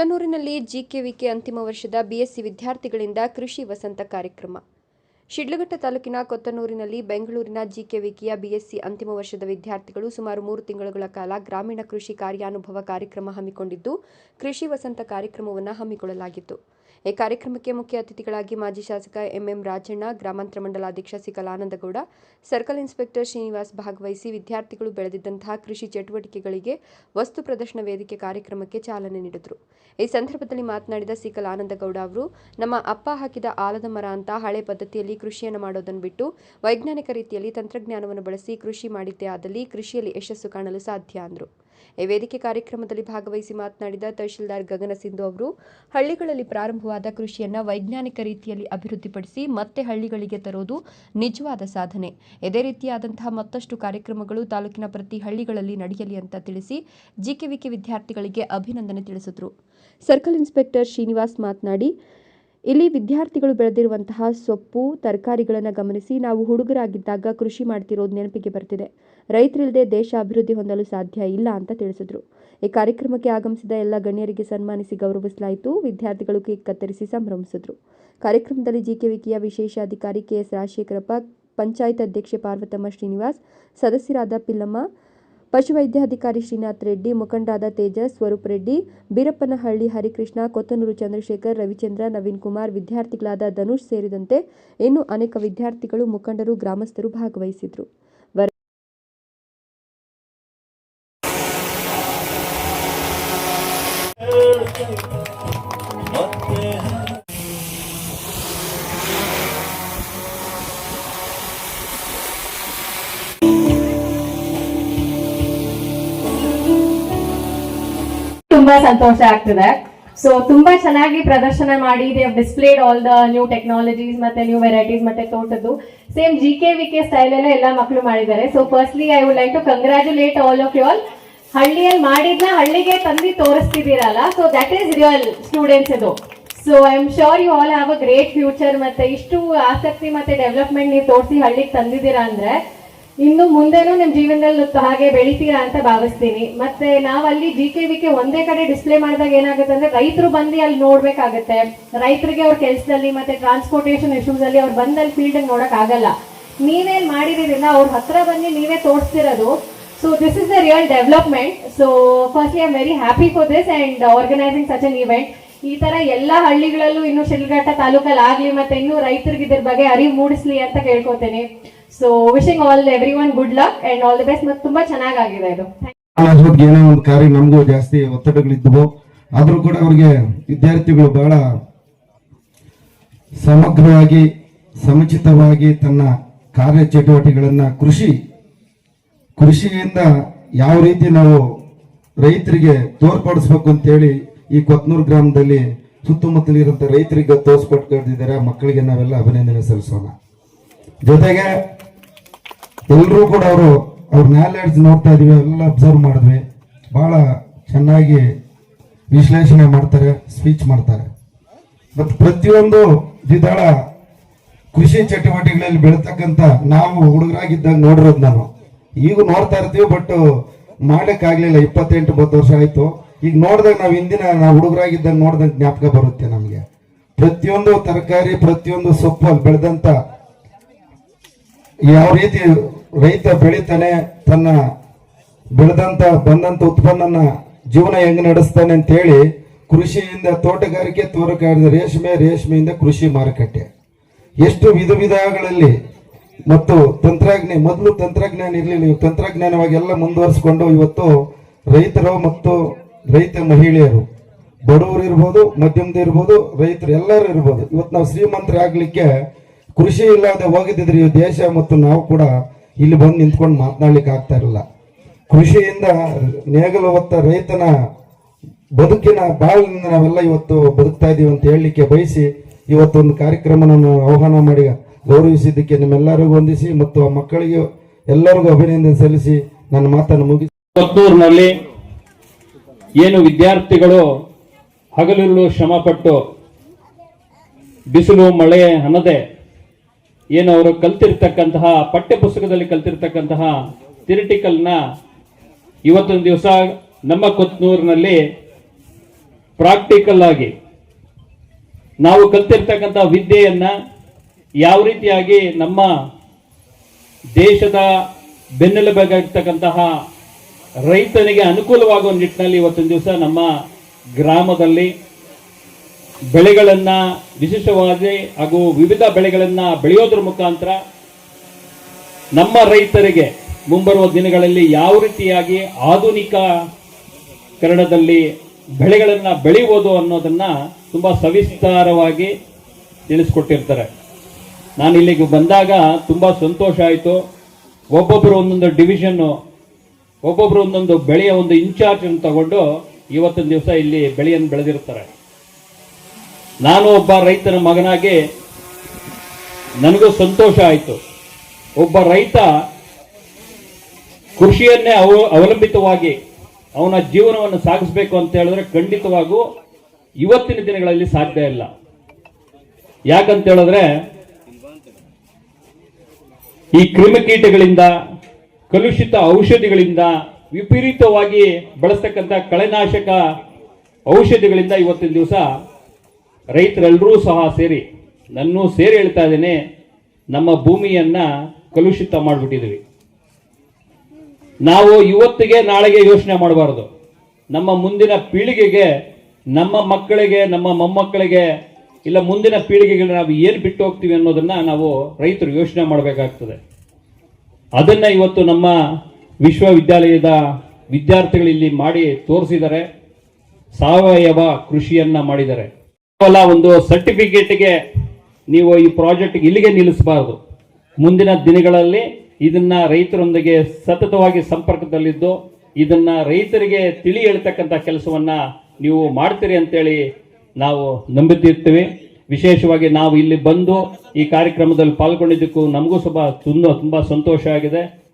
ಕೊತ್ತನೂರಿನಲ್ಲಿ GKVK ಅಂತಿಮ ವರ್ಷದ BSc ವಿದ್ಯಾರ್ಥಿಗಳಿಂದ ಕೃಷಿ ವಸಂತ ಕಾರ್ಯಕ್ರಮ. ಶಿಡ್ಲಘಟ್ಟ ತಾಲೂಕಿನ ಕೊತ್ತನೂರಿನಲ್ಲಿ ಬೆಂಗಳೂರಿನ ಜಿಕೆವಿಕೆಯ ಬಿಎಸ್ಸಿ ಅಂತಿಮ ವರ್ಷದ ವಿದ್ಯಾರ್ಥಿಗಳು ಸುಮಾರು ಮೂರು ತಿಂಗಳುಗಳ ಕಾಲ ಗ್ರಾಮೀಣ ಕೃಷಿ ಕಾರ್ಯಾನುಭವ ಕಾರ್ಯಕ್ರಮ ಹಮ್ಮಿಕೊಂಡಿದ್ದು, ಕೃಷಿ ವಸಂತ ಕಾರ್ಯಕ್ರಮವನ್ನು ಹಮ್ಮಿಕೊಳ್ಳಲಾಗಿತ್ತು. ಈ ಕಾರ್ಯಕ್ರಮಕ್ಕೆ ಮುಖ್ಯ ಅತಿಥಿಗಳಾಗಿ ಮಾಜಿ ಶಾಸಕ ಎಂಎಂ ರಾಜಣ್ಣ, ಗ್ರಾಮಾಂತರ ಮಂಡಲಾಧ್ಯಕ್ಷ ಸಿಕಲಾನಂದಗೌಡ, ಸರ್ಕಲ್ ಇನ್ಸ್ಪೆಕ್ಟರ್ ಶ್ರೀನಿವಾಸ್ ಭಾಗವಹಿಸಿ ವಿದ್ಯಾರ್ಥಿಗಳು ಬೆಳೆದಿದ್ದಂತಹ ಕೃಷಿ ಚಟುವಟಿಕೆಗಳಿಗೆ ವಸ್ತು ಪ್ರದರ್ಶನ ವೇದಿಕೆ ಕಾರ್ಯಕ್ರಮಕ್ಕೆ ಚಾಲನೆ ನೀಡಿದರು. ಈ ಸಂದರ್ಭದಲ್ಲಿ ಮಾತನಾಡಿದ ಸಿಕಲಾನಂದಗೌಡ ಅವರು, ನಮ್ಮ ಅಪ್ಪ ಹಾಕಿದ ಆಲದ ಮರ ಅಂತ ಹಳೆ ಪದ್ಧತಿಯಲ್ಲಿ ಕೃಷಿಯನ್ನು ಮಾಡೋದನ್ನು ಬಿಟ್ಟು ವೈಜ್ಞಾನಿಕ ರೀತಿಯಲ್ಲಿ ತಂತ್ರಜ್ಞಾನವನ್ನು ಬಳಸಿ ಕೃಷಿ ಮಾಡಿದ್ದೇ ಆದಲ್ಲಿ ಕೃಷಿಯಲ್ಲಿ ಯಶಸ್ಸು ಕಾಣಲು ಸಾಧ್ಯ ಅಂದರು. ಈ ವೇದಿಕೆ ಕಾರ್ಯಕ್ರಮದಲ್ಲಿ ಭಾಗವಹಿಸಿ ಮಾತನಾಡಿದ ತಹಶೀಲ್ದಾರ್ ಗಗನ ಸಿಂಧು ಅವರು, ಹಳ್ಳಿಗಳಲ್ಲಿ ಪ್ರಾರಂಭವಾದ ಕೃಷಿಯನ್ನು ವೈಜ್ಞಾನಿಕ ರೀತಿಯಲ್ಲಿ ಅಭಿವೃದ್ಧಿಪಡಿಸಿ ಮತ್ತೆ ಹಳ್ಳಿಗಳಿಗೆ ತರೋದು ನಿಜವಾದ ಸಾಧನೆ. ಇದೇ ರೀತಿಯಾದಂತಹ ಮತ್ತಷ್ಟು ಕಾರ್ಯಕ್ರಮಗಳು ತಾಲೂಕಿನ ಪ್ರತಿ ಹಳ್ಳಿಗಳಲ್ಲಿ ನಡೆಯಲಿ ಅಂತ ತಿಳಿಸಿ ಜಿಕೆವಿಕೆ ವಿದ್ಯಾರ್ಥಿಗಳಿಗೆ ಅಭಿನಂದನೆ ತಿಳಿಸಿದರು. ಸರ್ಕಲ್ ಇನ್ಸ್ಪೆಕ್ಟರ್ ಶ್ರೀನಿವಾಸ್ ಮಾತನಾಡಿ ಇಲ್ಲಿ ವಿದ್ಯಾರ್ಥಿಗಳು ಬೆಳೆದಿರುವಂತಹ ಸೊಪ್ಪು, ತರಕಾರಿಗಳನ್ನು ಗಮನಿಸಿ. ನಾವು ಹುಡುಗರಾಗಿದ್ದಾಗ ಕೃಷಿ ಮಾಡ್ತಿರೋದು ನೆನಪಿಗೆ ಬರ್ತಿದೆ. ರೈತರಿಲ್ಲದೆ ದೇಶ ಅಭಿವೃದ್ಧಿ ಹೊಂದಲು ಸಾಧ್ಯ ಇಲ್ಲ ಅಂತ ತಿಳಿಸಿದ್ರು. ಈ ಕಾರ್ಯಕ್ರಮಕ್ಕೆ ಆಗಮಿಸಿದ ಎಲ್ಲ ಗಣ್ಯರಿಗೆ ಸನ್ಮಾನಿಸಿ ಗೌರವಿಸಲಾಯಿತು. ವಿದ್ಯಾರ್ಥಿಗಳು ಕೇಕ್ ಕತ್ತರಿಸಿ ಸಂಭ್ರಮಿಸಿದ್ರು. ಕಾರ್ಯಕ್ರಮದಲ್ಲಿ ಜಿಕೆವಿಕೆಯ ವಿಶೇಷ ಅಧಿಕಾರಿ ಕೆಎಸ್ ರಾಜಶೇಖರಪ್ಪ, ಪಂಚಾಯತ್ ಅಧ್ಯಕ್ಷೆ ಪಾರ್ವತಮ್ಮ ಶ್ರೀನಿವಾಸ್, ಸದಸ್ಯರಾದ ಪಿಲ್ಲಮ್ಮ ಪಶುವೈದ್ಯಾಧಿಕಾರಿ ಶ್ರೀನಾಥ್ ರೆಡ್ಡಿ, ಮುಖಂಡರಾದ ತೇಜಸ್ ಸ್ವರೂಪ್ ರೆಡ್ಡಿ, ಬೀರಪ್ಪನಹಳ್ಳಿ ಹರಿಕೃಷ್ಣ, ಕೊತ್ತನೂರು ಚಂದ್ರಶೇಖರ್, ರವಿಚಂದ್ರ, ನವೀನ್ ಕುಮಾರ್ ವಿದ್ಯಾರ್ಥಿಗಳಾದ ಧನುಷ್ ಸೇರಿದಂತೆ ಇನ್ನೂ ಅನೇಕ ವಿದ್ಯಾರ್ಥಿಗಳು ಮುಖಂಡರು, ಗ್ರಾಮಸ್ಥರು ಭಾಗವಹಿಸಿದ್ರು. ತುಂಬಾ ಸಂತೋಷ ಆಗ್ತದೆ. ಸೊ ತುಂಬಾ ಚೆನ್ನಾಗಿ ಪ್ರದರ್ಶನ ಮಾಡಿ they displayed all the new technologies ಮತ್ತೆ ನ್ಯೂ ವೆರೈಟೀಸ್ ಮತ್ತೆ ತೋಟದ್ದು. Same G K V K style ಅಲ್ಲೇ ಎಲ್ಲ ಮಕ್ಕಳು ಮಾಡಿದ್ದಾರೆ. So firstly I would like to congratulate all of you all ಹಳ್ಳಿಯಲ್ಲಿ ಮಾಡಿದ್ನ ಹಳ್ಳಿಗೆ ತಂದು ತೋರಿಸ್ತಿದ್ದೀರಲ್ಲ so that is real students ಇದು. So I am sure you all have a great future ಮತ್ತೆ ಇಷ್ಟು ಆಸಕ್ತಿ ಮತ್ತೆ ಡೆವಲಪ್ಮೆಂಟ್ ನೀವು ತೋರಿಸಿ ಹಳ್ಳಿಗೆ ತಂದಿದ್ದೀರಾ ಅಂದ್ರೆ ಇನ್ನು ಮುಂದೆನೂ ನಿಮ್ ಜೀವನದಲ್ಲಿ ಹಾಗೆ ಬೆಳಿತೀರಾ ಅಂತ ಭಾವಿಸ್ತೀನಿ. ಮತ್ತೆ ನಾವಲ್ಲಿ ಅಲ್ಲಿ ಜಿ ಕೆ ವಿ ಕೆ ಒಂದೇ ಕಡೆ ಡಿಸ್ಪ್ಲೇ ಮಾಡಿದಾಗ ಏನಾಗುತ್ತೆ ಅಂದ್ರೆ ರೈತರು ಬಂದು ಅಲ್ಲಿ ನೋಡ್ಬೇಕಾಗತ್ತೆ. ರೈತರಿಗೆ ಅವ್ರ ಕೆಲಸದಲ್ಲಿ ಮತ್ತೆ ಟ್ರಾನ್ಸ್ಪೋರ್ಟೇಷನ್ ಇಶ್ಯೂಸ್ ಅಲ್ಲಿ ಅವ್ರು ಬಂದಲ್ಲಿ ಫೀಲ್ಡ್ ನೋಡಕ್ ಆಗಲ್ಲ. ನೀವೇನ್ ಮಾಡಿದಿರಲ್ಲ ಅವ್ರ ಹತ್ರ ಬಂದು ನೀವೇ ತೋರಿಸ್ತಿರೋದು. So this is the real development so first I am very happy for this and organising such an event ಈ ತರ ಎಲ್ಲಾ ಹಳ್ಳಿಗಳಲ್ಲೂ ಇನ್ನು ಶಿಲ್ಘಟ್ಟ ತಾಲೂಕಲ್ಲಿ ಆಗ್ಲಿ ಮತ್ತೆ ಇನ್ನು ರೈತರಿಗೆ ಇದ್ರ ಬಗ್ಗೆ ಅರಿವು ಮೂಡಿಸ್ಲಿ ಅಂತ ಕೇಳ್ಕೊತೇನೆ. So wishing all everyone good luck and all the best ಮತ್ತೆ ತುಂಬಾ ಚೆನ್ನಾಗಾಗಿದೆ ಇದು. ಏನೋ ಒಂದು ಕಾರ್ಯ ನಮಗೂ ಜಾಸ್ತಿ ಒತ್ತಡಗಳಿದ್ವು ಆದ್ರೂ ಕೂಡ ಅವರಿಗೆ ವಿದ್ಯಾರ್ಥಿಗಳು ಬಹಳ ಸಮಗ್ರವಾಗಿ, ಸಮುಚಿತವಾಗಿ ತನ್ನ ಕಾರ್ಯ ಚಟುವಟಿಕೆಗಳನ್ನ ಕೃಷಿ, ಕೃಷಿಯಿಂದ ಯಾವ ರೀತಿ ನಾವು ರೈತರಿಗೆ ತೋರ್ಪಡಿಸ್ಬೇಕು ಅಂತೇಳಿ ಈ ಕೊತ್ನೂರು ಗ್ರಾಮದಲ್ಲಿ ಸುತ್ತಮುತ್ತಲಿರುವಂತ ರೈತರಿಗೆ ತೋರ್ಸ್ಕೊಟ್ಕೊಂಡಿದ್ದಾರೆ ಮಕ್ಕಳಿಗೆ ನಾವೆಲ್ಲ ಅಭಿನಂದನೆ ಸಲ್ಲಿಸೋಣ. ಜೊತೆಗೆ ಎಲ್ಲರೂ ಕೂಡ ಅವರು, ಅವ್ರ ನಾಲೆಡ್ಜ್ ನೋಡ್ತಾ ಇದೀವಿ ಎಲ್ಲ ಅಬ್ಸರ್ವ್ ಮಾಡಿದ್ವಿ. ಬಹಳ ಚೆನ್ನಾಗಿ ವಿಶ್ಲೇಷಣೆ ಮಾಡ್ತಾರೆ ಸ್ಪೀಚ್ ಮಾಡ್ತಾರೆ. ಮತ್ತು ಪ್ರತಿಯೊಂದು ದ್ವಿದಳ ಕೃಷಿ ಚಟುವಟಿಕೆಗಳಲ್ಲಿ ಬೆಳತಕ್ಕಂತ ನಾವು ಹುಡುಗರಾಗಿದ್ದಾಗ ನೋಡಿರೋದು ನಾನು. ಈಗ ನೋಡ್ತಾ ಇರ್ತೀವಿ ಬಟ್ ಮಾಡೋಕ್ಕಾಗಲಿಲ್ಲ ಇಪ್ಪತ್ತೆಂಟು, ಮೂವತ್ತು ವರ್ಷ ಆಯ್ತು. ಈಗ ನೋಡಿದಾಗ ನಾವು ಹಿಂದಿನ ನಾವು ಹುಡುಗರಾಗಿದ್ದಾಗ ನೋಡಿದಾಗ ಜ್ಞಾಪಕ ಬರುತ್ತೆ ನಮಗೆ. ಪ್ರತಿಯೊಂದು ತರಕಾರಿ, ಪ್ರತಿಯೊಂದು ಸೊಪ್ಪು ಅಲ್ಲಿ ಬೆಳೆದಂತ ಯಾವ ರೀತಿ ರೈತ ಬೆಳಿತಾನೆ, ತನ್ನ ಬೆಳೆದಂತ, ಬಂದಂತ ಉತ್ಪನ್ನನ ಜೀವನ ಹೆಂಗ್ ನಡೆಸ್ತಾನೆ ಅಂತ ಹೇಳಿ ಕೃಷಿಯಿಂದ ತೋಟಗಾರಿಕೆ ತೋಟಗಾರಿಕೆ ರೇಷ್ಮೆ, ರೇಷ್ಮೆಯಿಂದ ಕೃಷಿ ಮಾರುಕಟ್ಟೆ. ಎಷ್ಟು ವಿಧ ವಿಧಗಳಲ್ಲಿ ಮತ್ತು ತಂತ್ರಜ್ಞಾನ ಮೊದಲು ತಂತ್ರಜ್ಞಾನ ಇರಲಿಲ್ಲ ತಂತ್ರಜ್ಞಾನವಾಗಿ ಎಲ್ಲ ಮುಂದುವರಿಸಿಕೊಂಡು ಇವತ್ತು ರೈತರು ಮತ್ತು ರೈತ ಮಹಿಳೆಯರು. ಬಡವರು ಇರ್ಬೋದು, ಮಧ್ಯಮದ ಇರ್ಬೋದು, ರೈತರು ಎಲ್ಲರೂ ಇರ್ಬೋದು. ಇವತ್ತು ನಾವು ಶ್ರೀಮಂತರು ಆಗ್ಲಿಕ್ಕೆ ಕೃಷಿ ಇಲ್ಲದೆ ಹೋಗಿದ್ದಿದ್ರೆ ಈ ದೇಶ ಮತ್ತು ನಾವು ಕೂಡ ಇಲ್ಲಿ ಬಂದು ನಿಂತ್ಕೊಂಡು ಮಾತನಾಡ್ಲಿಕ್ಕೆ ಆಗ್ತಾ ಇರಲಿಲ್ಲ. ಕೃಷಿಯಿಂದ ನೇಗಲು ಹೊತ್ತ ರೈತನ ಬದುಕಿನ ಬಾಳಿನಿಂದ ನಾವೆಲ್ಲ ಇವತ್ತು ಬದುಕ್ತಾ ಇದೀವಿ ಅಂತ ಹೇಳಲಿಕ್ಕೆ ಬಯಸಿ ಇವತ್ತೊಂದು ಕಾರ್ಯಕ್ರಮವನ್ನು ಆಹ್ವಾನ ಮಾಡಿ ಗೌರವಿಸಿದ್ದಕ್ಕೆ ನಿಮ್ಮೆಲ್ಲರಿಗೂ ವಂದಿಸಿ ಮತ್ತು ಆ ಮಕ್ಕಳಿಗೆ ಎಲ್ಲರಿಗೂ ಅಭಿನಂದನೆ ಸಲ್ಲಿಸಿ ನನ್ನ ಮಾತನ್ನು ಮುಗಿಸಿ ಕೊತ್ತೂರಿನಲ್ಲಿ ಏನು ವಿದ್ಯಾರ್ಥಿಗಳು ಹಗಲಿರುಳು ಶ್ರಮಪಟ್ಟು ಬಿಸಿಲು ಮಳೆ ಅನ್ನದೆ ಏನು ಅವರು ಕಲ್ತಿರ್ತಕ್ಕಂತಹ ಪಠ್ಯ ಪುಸ್ತಕದಲ್ಲಿ ಕಲ್ತಿರ್ತಕ್ಕಂತಹ ಥಿರಿಟಿಕಲ್ನ ಇವತ್ತೊಂದು ದಿವಸ ನಮ್ಮ ಕೊತ್ನೂರಿನಲ್ಲಿ ಪ್ರಾಕ್ಟಿಕಲ್ ಆಗಿ ನಾವು ಕಲ್ತಿರ್ತಕ್ಕಂಥ ವಿದ್ಯೆಯನ್ನ ಯಾವ ರೀತಿಯಾಗಿ ನಮ್ಮ ದೇಶದ ಬೆನ್ನೆಲುಬಾಗಿರ್ತಕ್ಕಂತಹ ರೈತನಿಗೆ ಅನುಕೂಲವಾಗುವ ನಿಟ್ಟಿನಲ್ಲಿ ಇವತ್ತೊಂದು ದಿವಸ ನಮ್ಮ ಗ್ರಾಮದಲ್ಲಿ ಬೆಳೆಗಳನ್ನ ವಿಶೇಷವಾಗಿ ಹಾಗೂ ವಿವಿಧ ಬೆಳೆಗಳನ್ನು ಬೆಳೆಯೋದ್ರ ಮುಖಾಂತರ ನಮ್ಮ ರೈತರಿಗೆ ಮುಂಬರುವ ದಿನಗಳಲ್ಲಿ ಯಾವ ರೀತಿಯಾಗಿ ಆಧುನಿಕ ಕನ್ನಡದಲ್ಲಿ ಬೆಳೆಗಳನ್ನು ಬೆಳೆಯುವುದು ಅನ್ನೋದನ್ನ ತುಂಬಾ ಸವಿಸ್ತಾರವಾಗಿ ತಿಳಿಸ್ಕೊಟ್ಟಿರ್ತಾರೆ. ನಾನು ಇಲ್ಲಿಗೆ ಬಂದಾಗ ತುಂಬಾ ಸಂತೋಷ ಆಯಿತು. ಒಬ್ಬೊಬ್ಬರು ಒಂದೊಂದು ಡಿವಿಷನ್ನು ಒಬ್ಬೊಬ್ಬರು ಒಂದೊಂದು ಬೆಳೆಯ ಒಂದು ಇನ್ಚಾರ್ಜ್ ಅನ್ನು ತಗೊಂಡು ಇವತ್ತಿನ ದಿವಸ ಇಲ್ಲಿ ಬೆಳೆಯನ್ನು ಬೆಳೆದಿರ್ತಾರೆ. ನಾನು ಒಬ್ಬ ರೈತನ ಮಗನಾಗಿ ನನಗೂ ಸಂತೋಷ ಆಯಿತು. ಒಬ್ಬ ರೈತ ಕೃಷಿಯನ್ನೇ ಅವ, ಅವಲಂಬಿತವಾಗಿ ಅವನ ಜೀವನವನ್ನು ಸಾಗಿಸಬೇಕು ಅಂತ ಹೇಳಿದ್ರೆ ಖಂಡಿತವಾಗೂ ಇವತ್ತಿನ ದಿನಗಳಲ್ಲಿ ಸಾಧ್ಯ ಇಲ್ಲ. ಯಾಕಂತ ಹೇಳಿದ್ರೆ ಈ ಕ್ರಿಮಿಕೀಟಗಳಿಂದ, ಕಲುಷಿತ ಔಷಧಿಗಳಿಂದ, ವಿಪರೀತವಾಗಿ ಬಳಸ್ತಕ್ಕಂಥ ಕಳೆನಾಶಕ ಔಷಧಿಗಳಿಂದ ಇವತ್ತಿನ ದಿವಸ ರೈತರೆಲ್ಲರೂ ಸಹ ಸೇರಿ ನನ್ನೂ ಸೇರಿ ಹೇಳ್ತಾ ಇದ್ದೀನಿ, ನಮ್ಮ ಭೂಮಿಯನ್ನು ಕಲುಷಿತ ಮಾಡಿಬಿಟ್ಟಿದ್ವಿ ನಾವು ಇವತ್ತಿಗೆ ನಾಳೆಗೆ ಯೋಚನೆ ಮಾಡಬಾರದು. ನಮ್ಮ ಮುಂದಿನ ಪೀಳಿಗೆಗೆ, ನಮ್ಮ ಮಕ್ಕಳಿಗೆ, ನಮ್ಮ ಮೊಮ್ಮಕ್ಕಳಿಗೆ, ಇಲ್ಲ ಮುಂದಿನ ಪೀಳಿಗೆಗೆ ನಾವು ಏನು ಬಿಟ್ಟು ಹೋಗ್ತೀವಿ ಅನ್ನೋದನ್ನ ನಾವು ರೈತರು ಯೋಚನೆ ಮಾಡಬೇಕಾಗ್ತದೆ. ಅದನ್ನ ಇವತ್ತು ನಮ್ಮ ವಿಶ್ವವಿದ್ಯಾಲಯದ ವಿದ್ಯಾರ್ಥಿಗಳು ಇಲ್ಲಿ ಮಾಡಿ ತೋರಿಸಿದ್ದಾರೆ. ಸಾವಯವ ಕೃಷಿಯನ್ನ ಮಾಡಿದ್ದಾರೆ. ಒಂದು ಸರ್ಟಿಫಿಕೇಟ್ಗೆ ನೀವು ಈ ಪ್ರಾಜೆಕ್ಟ್ ಇಲ್ಲಿಗೆ ನಿಲ್ಲಿಸಬಾರದು. ಮುಂದಿನ ದಿನಗಳಲ್ಲಿ ಇದನ್ನ ರೈತರೊಂದಿಗೆ ಸತತವಾಗಿ ಸಂಪರ್ಕದಲ್ಲಿದ್ದು, ಇದನ್ನ ರೈತರಿಗೆ ತಿಳಿ ಹೇಳ್ತಕ್ಕಂಥ ಕೆಲಸವನ್ನ ನೀವು ಮಾಡ್ತೀರಿ ಅಂತೇಳಿ ನಾವು ನಂಬುತ್ತಿರ್ತೀವಿ. ವಿಶೇಷವಾಗಿ ನಾವು ಇಲ್ಲಿ ಬಂದು ಈ ಕಾರ್ಯಕ್ರಮದಲ್ಲಿ ಪಾಲ್ಗೊಂಡಿದ್ದಕ್ಕೂ ನಮಗೂ ಸ್ವಲ್ಪ ತುಂಬ ತುಂಬ ಸಂತೋಷ ಆಗಿದೆ.